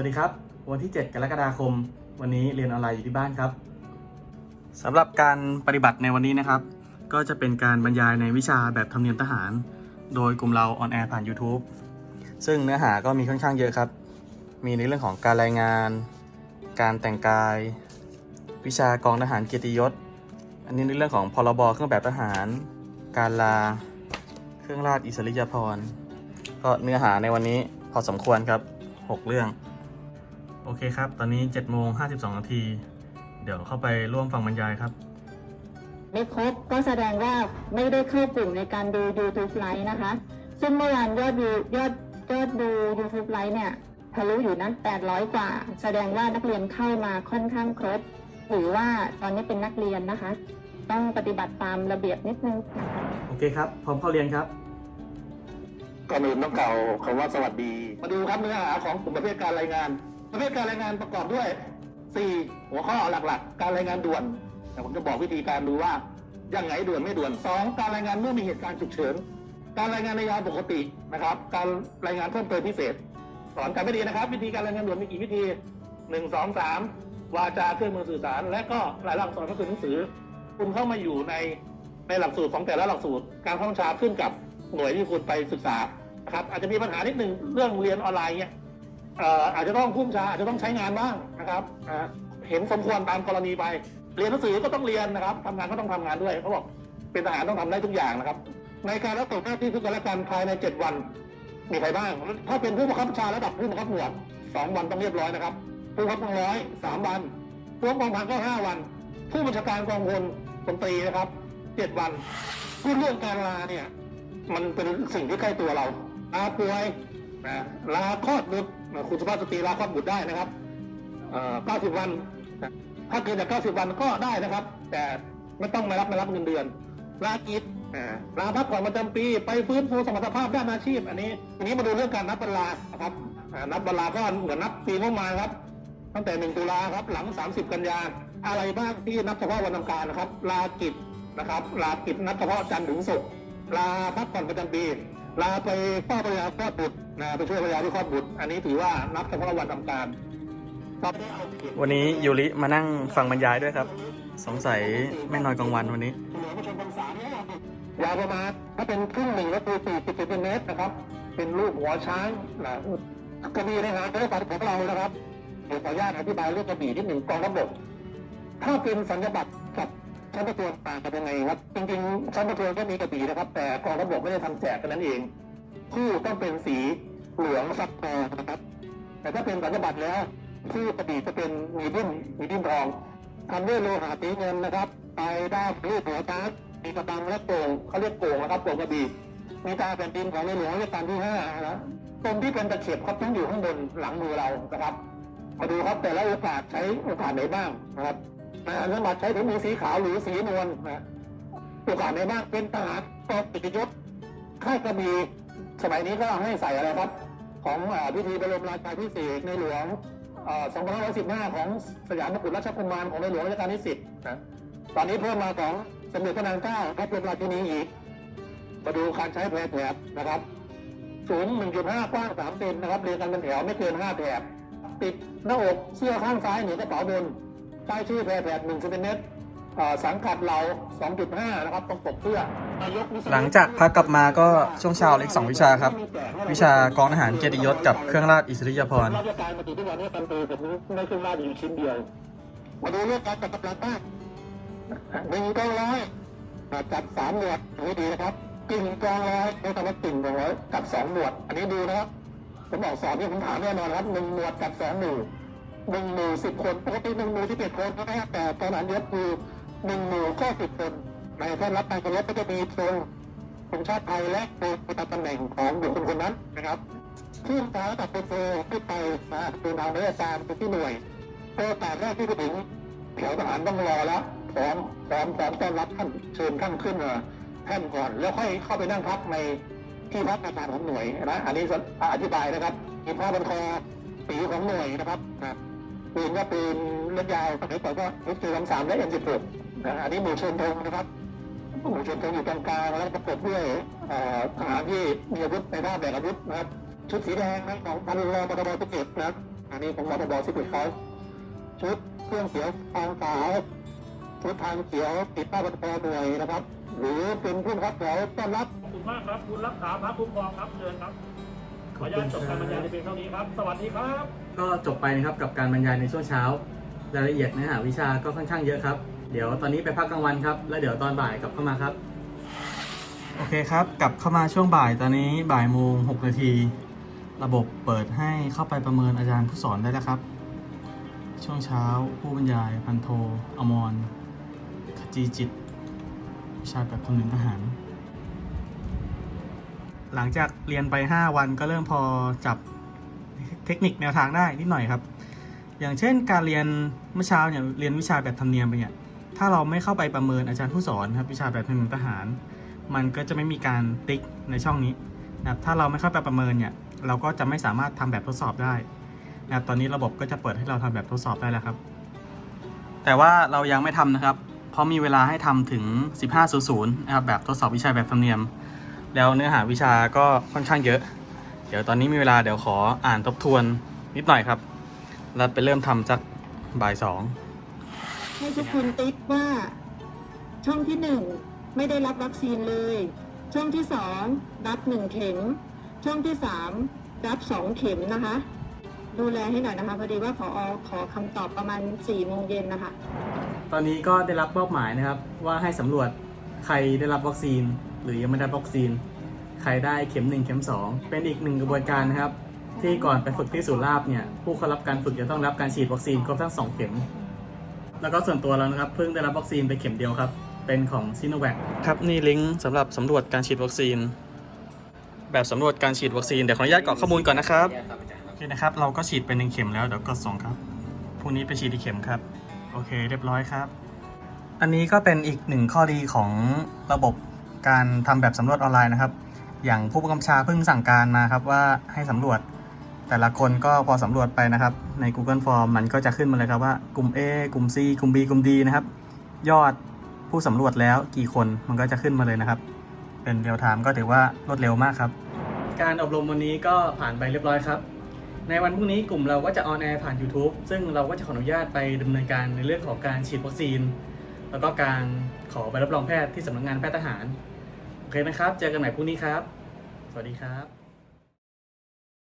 วัสดีครับ วันที่ 7 กรกฎาคม วันนี้เรียนออนไลน์อยู่ที่บ้านครับสำหรับการปฏิบัติในวันนี้นะครับ ก็จะเป็นการบรรยายในวิชาแบบธรรมเนียมทหาร โดยกลุ่มเราออนแอร์ผ่าน YouTube ซึ่งเนื้อหาก็มีค่อนข้างเยอะครับ มีในเรื่องของการรายงาน การแต่งกาย วิชากองทหารเกียรติยศ อันนี้ในเรื่องของพรบเครื่องแบบทหาร การลา เครื่องราชอิสริยาภรณ์ก็เนื้อหาในวันนี้พอสมควรครับ 6 เรื่อง โอเคครับ ตอนนี้7โมง52นาที เดี๋ยวเข้าไปร่วมฟังบรรยายครับไม่ครบก็แสดงว่าไม่ได้เข้ากลุ่มในการดู YouTube ไลฟ์นะคะ ซึ่งเมื่อวานยอดดูยอดยอดดู YouTube ไลฟ์เนี่ยทะลุอยู่นั้น800 กว่า แสดงว่านักเรียนเข้ามาค่อนข้างครบ หรือว่าตอนนี้เป็นนักเรียนนะคะ ต้องปฏิบัติตามระเบียบนิดนึงนะคะโอเคครับ พร้อมเข้าเรียนครับก่อนอื่นต้องกล่าวคำว่าสวัสดี มาดูครับเนื้อหาของกลุ่มประเภทการรายงาน ประเภทการรายงานประกอบด้วย 4 หัวข้อหลักๆ การรายงานด่วนแต่ผมจะบอกวิธีการดูว่ายังไงด่วนไม่ด่วน 2 การรายงานเมื่อมีเหตุการณ์ฉุกเฉิน การรายงานในยามปกตินะครับ การรายงานเพิ่มเติมพิเศษ สอนกันไม่ดีนะครับ วิธีการรายงานด่วนมีกี่วิธีหนึ่งสองสามวาจาเครื่องมือสื่อสาร และก็รายหลักษณ์อักษรก็คือหนังสือ คุณเข้ามาอยู่ในในหลักสูตรของแต่ละหลักสูตร การเข้าบัญชาขึ้นกับหน่วยที่คุณไปศึกษาครับอาจจะมีปัญหานิดหนึ่งเรื่องเรียนออนไลน์เนี่ย อาจจะต้องพุ่มชาอาจจะต้องใช้งานบ้างนะครับเห็นสมควรตามกรณีไป เรียนหนังสือก็ต้องเรียนนะครับทำงานก็ต้องทำงานด้วยเขาบอกเป็นทหารต้องทำได้ทุกอย่างนะครับ ในการรับตกหน้าที่ซึ่งกันและกันภายในเจ็ดวันมีใครบ้าง ถ้าเป็นผู้บังคับบัญชาระดับผู้บังคับหมวดสองวันต้องเรียบร้อยนะครับ ผู้บังคับกองร้อยสามวันผู้บังกองพันก็ห้าวัน ผู้บัญชาการกองพลพลตรีนะครับเจ็ดวันพูดเรื่องการลาเนี่ย มันเป็นสิ่งที่ใกล้ตัวเราลาป่วยนะลาคลอดบุตร คุณสุภาพสตรีลาคลอดบุตรได้นะครับ90 วัน ถ้าเกินจาก 90 วันก็ได้นะครับ แต่ไม่ต้องมารับมารับเงินเดือนลากิจลาพักผ่อนประจำปี ไปฟื้นฟูสมรรถภาพด้านอาชีพ อันนี้ทีนี้มาดูเรื่องการนับเวลาครับนับเวลาก็เหมือนนับปีงบประมาครับ ตั้งแต่ 1 ตุลาครับ หลัง 30 กันยา อะไรบ้างที่นับเฉพาะวันทำการนะครับ ลากิจนะครับ ลากิจนับเฉพาะจันทร์ถึงศุกร์ลาพักผ่อนประจำปี ลาไปเฝ้าภรรยาคลอดบุตรนะไปช่วยภรรยาที่คลอดบุตร อันนี้ถือว่านับเฉพาะวันทำการครับวันนี้ยูริมานั่งฟังบรรยายด้วยครับ สงสัยแม่นอนกลางวันวันนี้หลวงพระชนพรรษาเนี่ยยาวประมาณถ้าเป็นครึ่งหนึ่งก็คือ40เซนติเมตรนะครับ เป็นรูปหัวช้างนะกระบี่ในหางประวัติของเรานะครับเดี๋ยวขออนุญาตอธิบายเรื่องกระบี่ที่หนึ่งกองทัพบกถ้าเป็นสัญญาบัตรกับ ชั้นประทวนต่างกันยังไงครับ จริงๆ ชั้นประทวนก็มีกระบี่นะครับ แต่กองทัพบกไม่ได้ทำแจกกันนั้นเองคู่ต้องเป็นสีเหลืองสักทองนะครับ แต่ถ้าเป็นสัญบัตรแล้วชื่อกระบี่จะเป็นมีดิ้นมีดิ้นทองทำด้วยโลหะสีเงินนะครับปลายด้ามรูปหัวช้างมีกระบังและโป่งเขาเรียกโป่งนะครับโป่งกระบี่มีตาแผ่นดินของในหลวงรัชกาลที่ห้านะตรงที่เป็นตะเข็บครับตั้งอยู่ข้างบนหลังมือเรานะครับ มาดูครับแต่ละโอกาสใช้โอกาสไหนบ้างนะครับ นะอันนั้นมาใช้ถุงมือสีขาวหรือสีนวลนะโอกาสไหนบ้างเป็นทหารกองกิตยศค่ายกระบี่สมัยนี้ก็ให้ใส่อะไรครับ ของพิธีบรมราชาภิเศษในหลวง2515 ของสยามกุฎราชกุมารของในหลวงรัชกาลที่10นะตอนนี้เพิ่มมาของสมเด็จพระนางเจ้าพระบรมราชินีอีก มาดูการใช้แพรแถบนะครับสูง 1.5 กว้าง 3 เซนนะครับเรียงกันเป็นแถวไม่เกิน 5 แถบ ติดหน้าอกเสื้อข้างซ้ายเหนือกระเป๋าบน ใต้ชื่อแพรแถบ1เซนติเมตรอ่าสังกัดเรา 2.5 นะครับตรงปกเสื้อนายกวิศนุหลังจากพักกลับมาก็ช่วงเช้าเล็กสองวิชาครับ วิชากองทหารเกียรติยศกับเครื่องราชอิสริยาภรณ์ราชการมาถึงทุกวันนี้กันเตอผมไม่ขึ้นมาอยู่ชิ้นเดียวมาดูเรื่องการจัดกำลังบ้านหนึ่งกองร้อยจัดสามหมวดอันนี้ดีนะครับกึ่งกองร้อยใช้คำว่ากึ่งกองร้อยจัดสองหมวด อันนี้ดูนะครับผมบอกสอนที่ผมถามแน่นอนครับหนึ่งหมวดจัดสองหมู่ หนึ่งหมู่สิบคนปกติหนึ่งหมู่ที่เจ็ดคนนะครับแต่ตอนนั้นเยอะคือหนึ่งหมู่ก็สิบคนในท่านรับการเคารพก็จะมีธงธงชาติไทยและธงประจำตำแหน่งของบุคคลคนนั้นนะครับขึ้นฟ้ากับโปรโฟขึ้นไปนะเป็นทางราชการไปที่หน่วยโอกาสแรกที่ไปถึงแถวทหารต้องรอแล้วพร้อมพร้อมพร้อมต้อนรับท่านเชิญท่านขึ้นมาแท่นก่อน แล้วค่อยเข้าไปนั่งพักในที่พักอาคารของหน่วยนะอันนี้อธิบายนะครับมีผ้าบันคอสีของหน่วยนะครับนะ ปืนก็ปืนเล็กยาวสมัยก่อนก็เอสเสามและเอ็มสิบหกนะอันนี้หมู่เชิญธงนะครับหมู่ชนธงอยู่ตรงกลางแล้วประกบด้วยอ่อทหารที่มีอาวุธในด้านแบกอาวุธนะครับ ชุดสีแดงนะของพันรอปตบตุเก็บนะครับ อันนี้ของมทบสิบเอ็ดเขาชุดเครื่องเสียงทางขาวชุดทางเขียวติดป้ายบัตรหน่วยนะครับ หรือเป็นผู้บังคับแถวต้อนรับขอบคุณมากครับ คุณรักษาพระคุ้มครองครับเชิญครับ ขออนุญาตจบการบรรยายในเพียงเท่านี้ครับ สวัสดีครับ ก็จบไปนะครับกับการบรรยายในช่วงเช้ารายละเอียดเนื้อหาวิชาก็ค่อนข้างเยอะครับ เดี๋ยวตอนนี้ไปพักกลางวันครับ แล้วเดี๋ยวตอนบ่ายกลับเข้ามาครับ โอเคครับ กลับเข้ามาช่วงบ่ายตอนนี้บ่ายโมงหกนาที ระบบเปิดให้เข้าไปประเมินอาจารย์ผู้สอนได้แล้วครับ ช่วงเช้าผู้บรรยายพันโทอมรขจีจิตวิชาแบบคำนึงทหาร หลังจากเรียนไป 5 วันก็เริ่มพอจับเทคนิคแนวทางได้นิดหน่อยครับ อย่างเช่นการเรียนเมื่อเช้าเนี่ยเรียนวิชาแบบธรรมเนียมไปเนี่ยถ้าเราไม่เข้าไปประเมินอาจารย์ผู้สอนครับวิชาแบบธรรมเนียมทหาร มันก็จะไม่มีการติ๊กในช่องนี้นะครับถ้าเราไม่เข้าไปประเมินเนี่ยเราก็จะไม่สามารถทำแบบทดสอบได้นะครับตอนนี้ระบบก็จะเปิดให้เราทำแบบทดสอบได้แล้วครับ แต่ว่าเรายังไม่ทำนะครับ เพราะมีเวลาให้ทำถึง 15.00นะครับแบบทดสอบวิชาแบบธรรมเนียม แล้วเนื้อหาวิชาก็ค่อนข้างเยอะ เดี๋ยวตอนนี้มีเวลาเดี๋ยวขออ่านทบทวนนิดหน่อยครับ แล้วไปเริ่มทำสักบ่ายสอง ให้ทุกคนติ๊กว่า ช่องที่หนึ่งไม่ได้รับวัคซีนเลย ช่องที่สองรับหนึ่งเข็ม ช่องที่สามรับสองเข็มนะคะ ดูแลให้หน่อยนะคะพอดีว่าขอขอคำตอบประมาณสี่โมงเย็นนะคะ ตอนนี้ก็ได้รับมอบหมายนะครับ ว่าให้สำรวจใครได้รับวัคซีน หรือยังไม่ได้รับวัคซีน ใครได้เข็ม 1 เข็ม 2 เป็นอีกหนึ่งกระบวนการนะครับ ที่ก่อนไปฝึกที่ศูนย์ราบเนี่ยผู้เข้ารับการฝึกจะต้องรับการฉีดวัคซีนครบทั้ง 2 เข็ม แล้วก็ส่วนตัวเรานะครับเพิ่งได้รับวัคซีนไปเข็มเดียวครับ เป็นของซิโนแวคครับนี่ลิงก์สำหรับสำรวจการฉีดวัคซีน แบบสำรวจการฉีดวัคซีนเดี๋ยวขออนุญาตกรอกข้อมูลก่อนนะครับโอเคนะครับเราก็ฉีดไปหนึ่งเข็มแล้วเดี๋ยวกดสองครับพรุ่งนี้ไปฉีดอีกเข็มครับโอเค เรียบร้อยครับอันนี้ก็เป็นอีกหนึ่งข้อดีของระบบ การทำแบบสำรวจออนไลน์นะครับ อย่างผู้บังคับบัญชาเพิ่งสั่งการมาครับว่าให้สำรวจ แต่ละคนก็พอสำรวจไปนะครับ ใน Google Form มันก็จะขึ้นมาเลยครับว่ากลุ่ม A กลุ่ม C กลุ่ม B กลุ่ม D นะครับ ยอดผู้สำรวจแล้วกี่คนมันก็จะขึ้นมาเลยนะครับ เป็นเรียลไทม์ก็ถือว่ารวดเร็วมากครับ การอบรมวันนี้ก็ผ่านไปเรียบร้อยครับ ในวันพรุ่งนี้กลุ่มเราก็จะออนแอร์ผ่าน YouTube ซึ่งเราก็จะขออนุญาตไปดำเนินการในเรื่องของการฉีดวัคซีน แล้วก็การขอใบรับรองแพทย์ที่สำนักงานแพทย์ทหาร โอเคนะครับ เจอกันใหม่พรุ่งนี้ครับ สวัสดีครับ